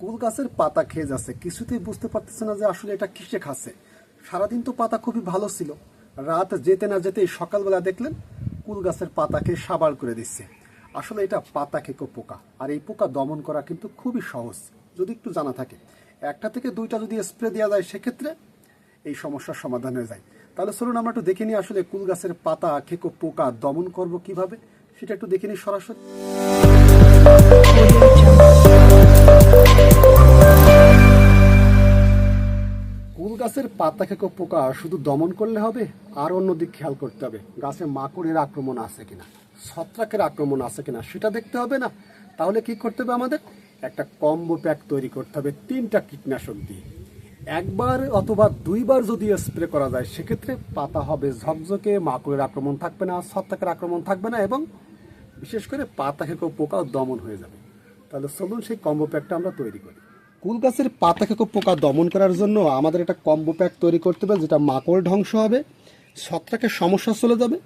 কুল গাছের পাতা খেয়ে যাচ্ছে? কিছুতেই বুঝতে পারতেছে না যে আসলে এটা কিসে খাচ্ছে। সারাদিন তো পাতা খুবই ভালো ছিল। রাত যেতে না যেতেই সকালবেলা দেখলেন কুল গাছের পাতাকে সাবার করে দিচ্ছে। আসলে এটা পাতা খেকো পোকা। আর এই পোকা দমন করা কিন্তু খুবই সহজ। যদি একটু জানা থাকে, একটা থেকে দুইটা যদি স্প্রে দেওয়া যায়, সেক্ষেত্রে এই সমস্যার সমাধান হয়ে যায়। তাহলে চলুন আমরা একটু দেখে নিই আসলে কুল গাছের পাতা খেকো পোকা দমন করব কীভাবে? সেটা একটু দেখে নিই সরাসরি। গাছের পাতা খেকো পোকা, শুধু দমন করলে হবে? আর অন্য দিক খেয়াল করতে হবে। গাছে মাকড়ের আক্রমণ আছে কিনা? ছত্রাকের আক্রমণ আছে কিনা, সেটা দেখতে হবে না? তাহলে কি করতে হবে আমাদের? একটা কম্বো প্যাক তৈরি করতে হবে তিনটা কীটনাশক দিয়ে। একবার অথবা দুইবার যদি স্প্রে করা যায়, সেক্ষেত্রে পাতা হবে ঝকঝকে, মাকড়ের আক্রমণ থাকবে না, ছত্রাকের আক্রমণ থাকবে না, এবং বিশেষ করে পাতা খেকো পোকাও দমন হয়ে যাবে। তাহলে চলুন সেই কম্বো প্যাকটা আমরা তৈরি করি। কুল গাছের পাতা খেকো পোকা দমন করার জন্য আমাদের একটা কম্বো প্যাক তৈরি করতে হবে, যেটা মাকড় ধ্বংস হবে ছত্রাকের সমস্যা চলে যাবে,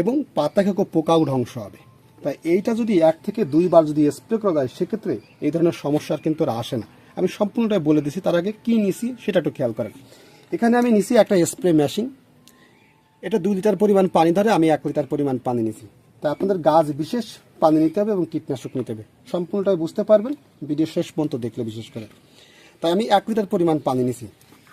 এবং পাতা খেকো পোকাও ধ্বংস হবে। তাই এইটা যদি এক থেকে দুইবার যদি স্প্রে করা যায়, সেক্ষেত্রে এই ধরনের সমস্যার কিন্তু আর আসে না। আমি সম্পূর্ণটাই বলে দিছি, তার আগে কী নিছি সেটা একটু খেয়াল করেন। এখানে আমি নিছি একটা স্প্রে মেশিন। এটা দুই লিটার পরিমাণ পানি ধরে আমি এক লিটার পরিমাণ পানি নিছি। তাই আপনাদের গাছ বিশেষ পানি নিতে হবে এবং কীটনাশক নিতে হবে। সম্পূর্ণটাই বুঝতে পারবেন ভিডিও শেষ পর্যন্ত দেখলে বিশেষ করে। তাই আমি এক লিটার পরিমাণ পানি নিছি।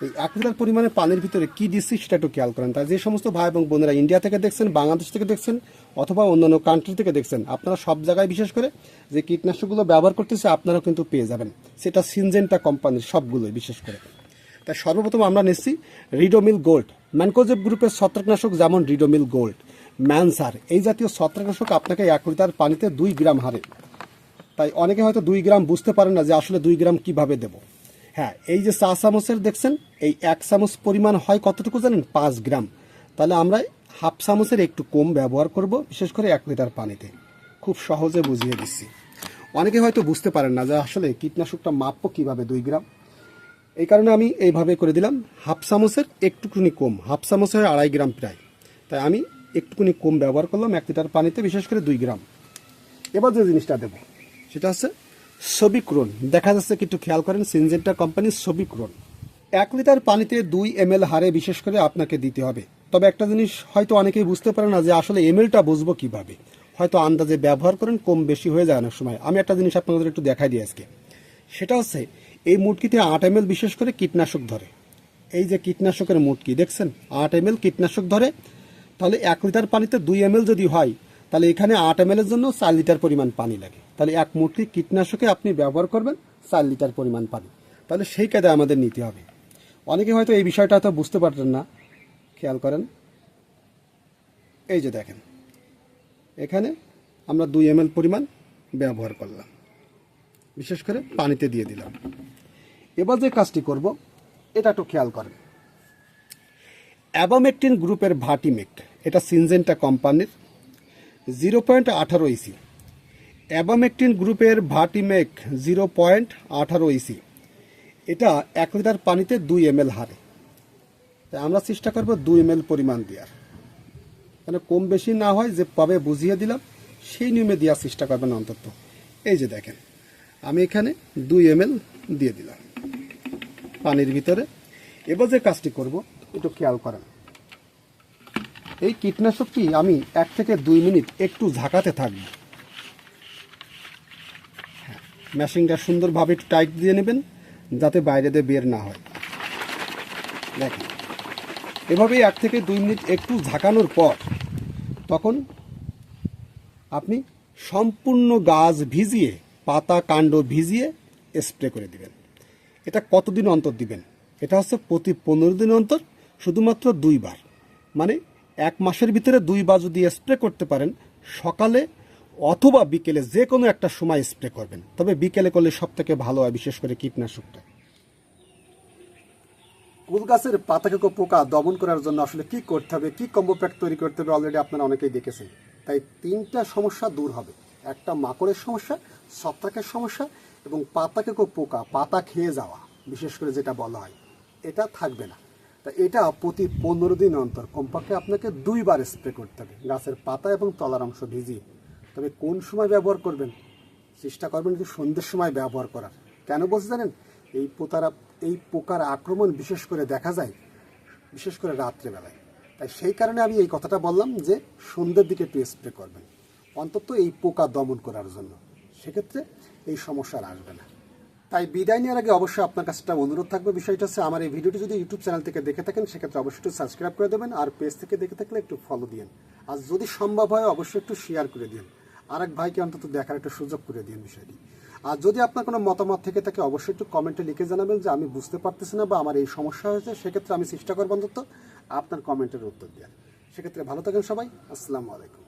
এই এক লিটার পরিমাণে পানির ভিতরে কি দিচ্ছি সেটা একটু খেয়াল করেন। তাই যে সমস্ত ভাই এবং বোনেরা ইন্ডিয়া থেকে দেখছেন বাংলাদেশ থেকে দেখছেন, অথবা অন্যান্য কান্ট্রি থেকে দেখছেন, আপনারা সব জায়গায় বিশেষ করে যে কীটনাশকগুলো ব্যবহার করতেছে, আপনারাও কিন্তু পেয়ে যাবেন। সেটা সিনজেন্টা কোম্পানির সবগুলোই বিশেষ করে। তাই সর্বপ্রথম আমরা নিচ্ছি রিডোমিল গোল্ড ম্যানকোজেব গ্রুপের ছত্রাকনাশক যেমন রিডোমিল গোল্ড ম্যানসার এই জাতীয় ছত্রাকনাশক আপনাকে এক লিটার পানিতে দুই গ্রাম হারে। তাই অনেকে হয়তো দুই গ্রাম বুঝতে পারেন না যে আসলে দুই গ্রাম কীভাবে দেব। হ্যাঁ এই যে চা চামচের দেখছেন, এই এক চামচ পরিমাণ হয় কতটুকু জানেন? পাঁচ গ্রাম। তাহলে আমরা হাফ চামচের একটু কম ব্যবহার করব, বিশেষ করে এক লিটার পানিতে। খুব সহজে বুঝিয়ে দিচ্ছি। অনেকে হয়তো বুঝতে পারেন না যে আসলে কীটনাশকটা মাপবো কীভাবে দুই গ্রাম। এই কারণে আমি এইভাবে করে দিলাম। হাফ চামচের একটুকুনি কম, হাফ চামচের আড়াই গ্রাম প্রায়। তাই আমি একটুকুনি কম ব্যবহার করলাম, এক লিটার পানিতে, বিশেষ করে দুই গ্রাম। এবার যে জিনিসটা দেবো, সেটা হচ্ছে সবিক্রোন দেখা যাচ্ছে একটু খেয়াল করেন সিনজেন্টা কোম্পানির সবিক্রোন এক লিটার পানিতে দুই এম হারে বিশেষ করে আপনাকে দিতে হবে। তবে একটা জিনিস হয়তো অনেকেই বুঝতে পারে না যে আসলে এমএলটা বুঝব কীভাবে। হয়তো আন্দাজে ব্যবহার করেন, কম বেশি হয়ে যায় অনেক সময়। আমি একটা জিনিস আপনাদের একটু দেখাই দিই আজকে। সেটা হচ্ছে, এই মুটকিতে আট এম বিশেষ করে কীটনাশক ধরে। এই যে কীটনাশকের মুটকি, দেখছেন? আট এম কীটনাশক ধরে তাহলে এক লিটার পানিতে দুই এম যদি হয়, তাহলে এখানে আট এম এর জন্য চার লিটার পরিমাণ পানি লাগে। তাহলে এক মুটকি কীটনাশকে আপনি ব্যবহার করবেন চার লিটার পরিমাণ পানি। তাহলে সেই কায়দায় আমাদের নিতে হবে। অনেকে হয়তো এই বিষয়টা হয়তো বুঝতে পারতেন না। খেয়াল করেন। এই যে দেখেন। এখানে আমরা দুই এম পরিমাণ ব্যবহার করলাম। বিশেষ করে পানিতে দিয়ে দিলাম। এবার যে কাজটি করব, এটা একটু খেয়াল করেন। অ্যাবামেকটিন গ্রুপের ভাটিমেক, এটা সিনজেন্টা কোম্পানির জিরো পয়েন্ট আঠারো ইসি অ্যাবামেকটিন গ্রুপের ভাটিমেক জিরো পয়েন্ট আঠারো ইসি এটা এক লিটার পানিতে দুই এম এল হারে আমরা চেষ্টা করব দুই এম এল পরিমাণ দেওয়ার। মানে কম বেশি না হয়, যে পাবে বুঝিয়ে দিলাম, সেই নিয়মে দেওয়ার চেষ্টা করবেন অন্তত। এই যে দেখেন, আমি এখানে দুই এম দিয়ে দিলাম পানির ভিতরে। এবার যে কাজটি করব একটু খেয়াল করেন। এই কীটনাশকটি আমি এক থেকে দুই মিনিট একটু ঝাঁকাতে থাকব? হ্যাঁ মেশিনটা সুন্দরভাবে একটু টাইট দিয়ে নেবেন, যাতে বাইরে দিয়ে বের না হয়। দেখেন, এভাবেই এক থেকে দুই মিনিট একটু ঝাঁকানোর পর তখন আপনি সম্পূর্ণ গাছ ভিজিয়ে, পাতা, কাণ্ড ভিজিয়ে স্প্রে করে দিবেন। এটা কতদিন অন্তর দিবেন? এটা হচ্ছে প্রতি পনেরো দিন অন্তর শুধুমাত্র দুইবার। মানে এক মাসের ভিতরে দুইবার যদি স্প্রে করতে পারেন, সকালে অথবা বিকেলে যে কোনো একটা সময় স্প্রে করবেন। তবে বিকেলে করলে সব থেকে ভালো হয়, বিশেষ করে কীটনাশকটা। কুল গাছের পাতাকে পোকা দমন করার জন্য আসলে কি করতে হবে, কি কম্বো প্যাক তৈরি করতে হবে অলরেডি আপনারা অনেকেই দেখেছেন। তাই তিনটা সমস্যা দূর হবে। একটা মাকড়ের সমস্যা, ছত্রাকের সমস্যা এবং পাতাকে পোকা, পাতা খেয়ে যাওয়া, বিশেষ করে যেটা বলা হয়। এটা থাকবে না। তা এটা প্রতি পনেরো দিন অন্তর। কমপক্ষে আপনাকে দুইবার স্প্রে করতে হবে, গাছের পাতা এবং তলার অংশ ভিজিয়ে। তবে কোন সময় ব্যবহার করবেন? চেষ্টা করবেন যে সন্ধ্যের সময় ব্যবহার করার। কেন বলছে জানেন? এই পোতারা এই পোকার আক্রমণ বিশেষ করে দেখা যায়, বিশেষ করে রাত্রেবেলায়। তাই সেই কারণে আমি এই কথাটা বললাম যে সন্ধ্যের দিকে একটু স্প্রে করবেন। অন্তত এই পোকা দমন করার জন্য। সেক্ষেত্রে এই সমস্যা আসবে না। তাই বিদায় নেওয়ার আগে অবশ্যই আপনার কাছে একটা অনুরোধ থাকবে। বিষয়টা হচ্ছে আমার এই ভিডিওটি যদি ইউটিউব চ্যানেল থেকে দেখে থাকেন, সেক্ষেত্রে অবশ্যই একটু সাবস্ক্রাইব করে দেবেন আর পেজ থেকে দেখে থাকলে একটু ফলো দিন আর যদি সম্ভব হয়, অবশ্যই একটু শেয়ার করে দিন আর এক ভাইকে অন্তত দেখার একটা সুযোগ করে দিন বিষয়টি। আর যদি আপনার কোনো মতামত থেকে থাকে, অবশ্যই একটু কমেন্টে লিখে জানাবেন যে, আমি বুঝতে পারতেছি না বা আমার এই সমস্যা হয়েছে, সেক্ষেত্রে আমি চেষ্টা করব অন্তত আপনার কমেন্টের উত্তর দেওয়ার। সেক্ষেত্রে ভালো থাকেন সবাই। আসসালামু আলাইকুম।